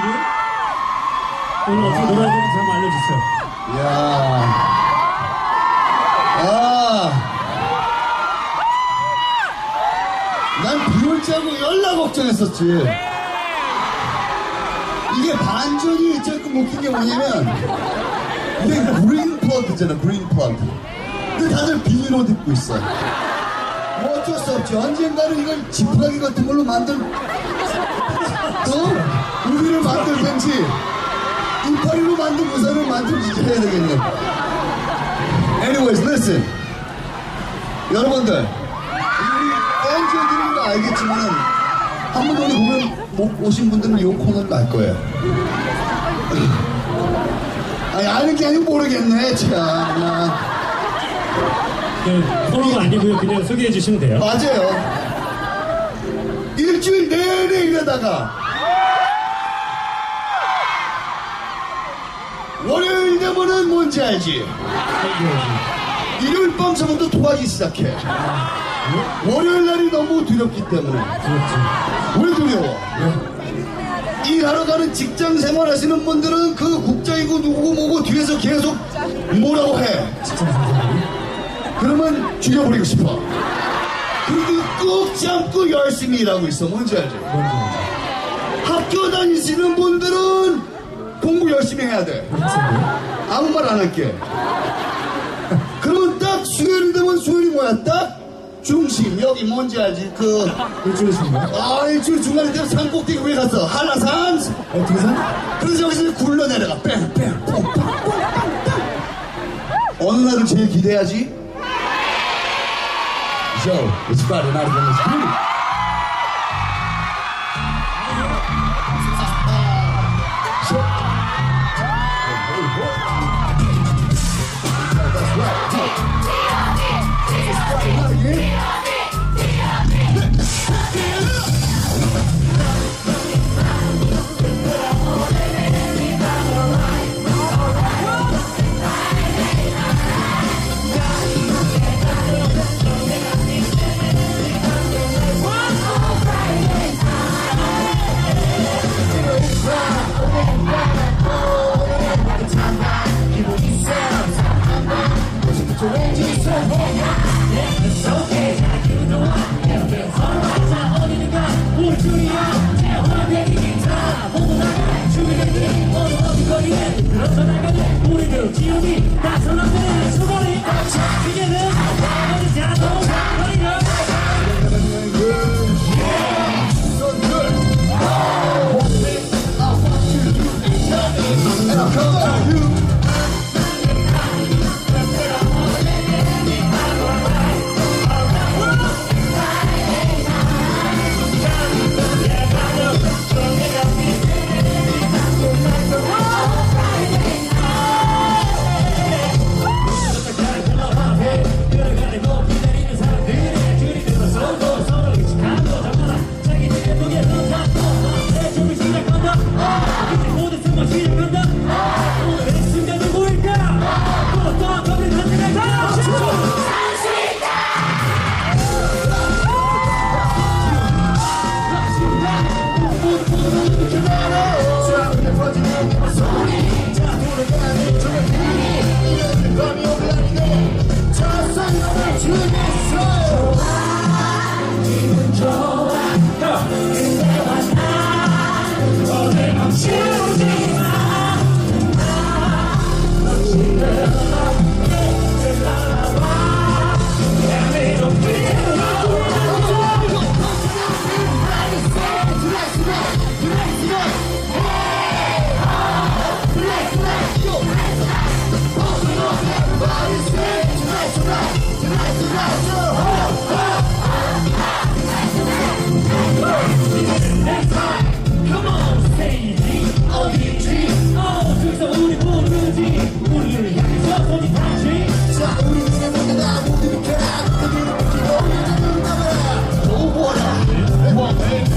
둘이 오늘 어떻게 놀아야 되는지 한번 알려주세요. 이야. 아. 난 비올 줄 알고 열나 걱정했었지. 이게 반전이 조금 웃긴 게 뭐냐면, 이게 그린 플러그 있잖아, 그린 플러그. 근데 다들 비닐 옷 입고 있어. 뭐 어쩔 수 없지. 언젠가는 이걸 지푸라기 같은 걸로 만들, 만들든지, 이파리로 만든 우산을 만들든지 해야 되겠네. Anyways, listen. 여러분들, 우리 팬들은 거 알겠지만, 한번 전에 보면 못 오신 분들은 이 코너를 알 거예요. 아니, 아는 게 아니고 모르겠네, 참. 네, 코너가 아니고요. 그냥 소개해 주시면 돼요. 맞아요. 일주일 내내 이러다가, 뭔지 알지? 일요일 밤서부터 토하기 시작해. 월요일 날이 너무 두렵기 때문에. 그렇죠. 왜 두려워? 일하러 가는 직장 생활 하시는 분들은 그 국장이고 누구고 뭐고 뒤에서 계속 뭐라고 해. 그러면 죽여버리고 싶어. 그래도 꾹 참고 열심히 일하고 있어. 뭔지 알지? 학교 다니시는 분들은 공부 열심히 해야 돼. 아무 말 안 할게. 그러면 딱 수요일 되면 수요일이 뭐야? 딱 중심. 여기 뭔지 알지? 그, 일주일 쉬는 아, 일주일 중간에 내가 산 꼭대기 왜 갔어? 한라산? 어떻게 산? 그래서 여기서 굴러 내려가. 뺑, 뺑, 뽕, 빵, 뽕, 빵, 빵. 어느 날을 제일 기대하지? So, it's Friday night in the school. Yeah.